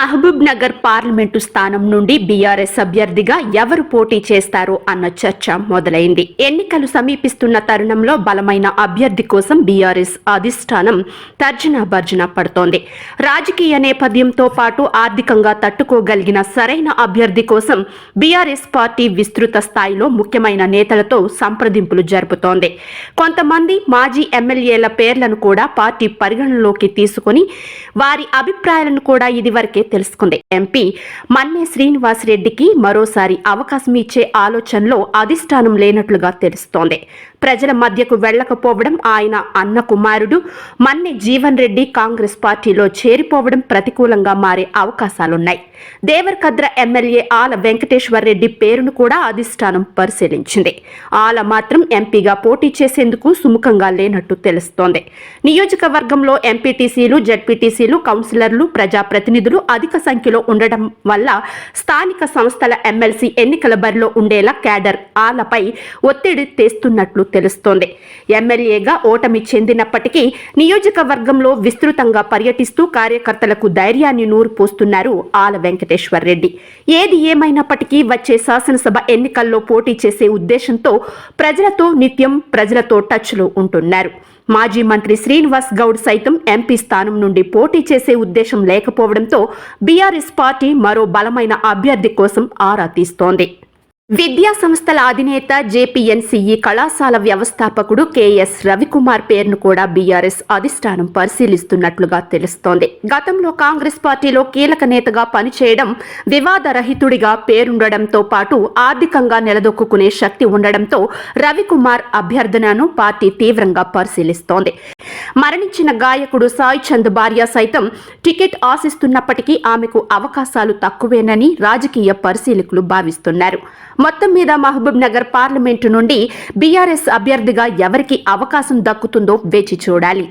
Mahabub Nagar parliament స్థానం నుండి BRS అభ్యర్థిగా ఎవరు పోటీ చేస్తారో అన్న చర్చ మొదలైంది. ఎన్నికలు సమీపిస్తున్న తరుణంలో బలమైన అభ్యర్థి కోసం బీఆర్ఎస్ అధిష్టానం తర్జన భర్జన పడుతోంది. రాజకీయ నేపథ్యంతో పాటు ఆర్థికంగా తట్టుకోగలిగిన సరైన అభ్యర్థి కోసం బీఆర్ఎస్ పార్టీ విస్తృత స్థాయిలో ముఖ్యమైన నేతలతో సంప్రదింపులు జరుపుతోంది. కొంతమంది మాజీ ఎమ్మెల్యేల పేర్లను కూడా పార్టీ పరిగణనలోకి తీసుకొని వారి అభిప్రాయాలను కూడా ఇదివరకే తెలుసుకుంది. ఎంపీ మన్నే శ్రీనివాసరెడ్డికి మరోసారి అవకాశం ఇచ్చే ఆలోచనలో అధిష్టానం లేనట్లుగా తెలుస్తోంది. ప్రజల మధ్యకు వెళ్ళకపోవడం ఆయన అన్న కుమారుడు మన్నె జీవన్ రెడ్డి కాంగ్రెస్ పార్టీలో చేరిపోవడం ప్రతికూలంగా మారే అవకాశాలున్నాయి. దేవరకద్ర ఎమ్మెల్యే ఆల వెంకటేశ్వర్ రెడ్డి పేరును కూడా అధిష్టానం పరిశీలించింది. ఆల మాత్రం ఎంపీగా పోటీ చేసేందుకు సుముఖంగా లేనట్టు తెలుస్తోంది. నియోజకవర్గంలో ఎంపీటీసీలు జడ్పీటీసీలు కౌన్సిలర్లు ప్రజాప్రతినిధులు అధిక సంఖ్యలో ఉండడం వల్ల స్థానిక సంస్థల ఎమ్మెల్సీ ఎన్నికల బరిలో ఉండేలా క్యాడర్ ఆలపై ఒత్తిడి తెస్తున్నట్లు తెలుస్తోంది. ఎమ్మెల్యేగా ఓటమి చెందినప్పటికీ నియోజకవర్గంలో విస్తృతంగా పర్యటిస్తూ కార్యకర్తలకు ధైర్యాన్ని నూరు పోస్తున్నారు ఆల వెంకటేశ్వర్ రెడ్డి. ఏది ఏమైనప్పటికీ వచ్చే శాసనసభ ఎన్నికల్లో పోటీ చేసే ఉద్దేశంతో ప్రజలతో నిత్యం ప్రజలతో టచ్లో ఉంటున్నారు. మాజీ మంత్రి శ్రీనివాస్ గౌడ్ సైతం ఎంపీ స్థానం నుండి పోటీ చేసే ఉద్దేశం లేకపోవడంతో బీఆర్ఎస్ పార్టీ మరో బలమైన అభ్యర్థి కోసం ఆరా తీస్తోంది. విద్యా సంస్థల అధినేత జేపీఎన్సీఈ కళాశాల వ్యవస్థాపకుడు కేఎస్ రవికుమార్ పేరును కూడా బీఆర్ఎస్ అధిష్టానం పరిశీలిస్తున్నట్లుగా తెలుస్తోంది. గతంలో కాంగ్రెస్ పార్టీలో కీలక నేతగా పనిచేయడం వివాదరహితుడిగా పేరుండడంతో పాటు ఆర్థికంగా నిలదొక్కునే శక్తి ఉండడంతో రవికుమార్ అభ్యర్థనను పార్టీ తీవ్రంగా పరిశీలిస్తోంది. మరణించిన గాయకుడు సాయి చంద్ భార్య సైతం టికెట్ ఆశిస్తున్నప్పటికీ ఆమెకు అవకాశాలు తక్కువేనని రాజకీయ పరిశీలకులు భావిస్తున్నారు. మొత్తం మీద మహబూబ్ నగర్ పార్లమెంటు నుండి బీఆర్ఎస్ అభ్యర్థిగా ఎవరికి అవకాశం దక్కుతుందో వేచి చూడాలి.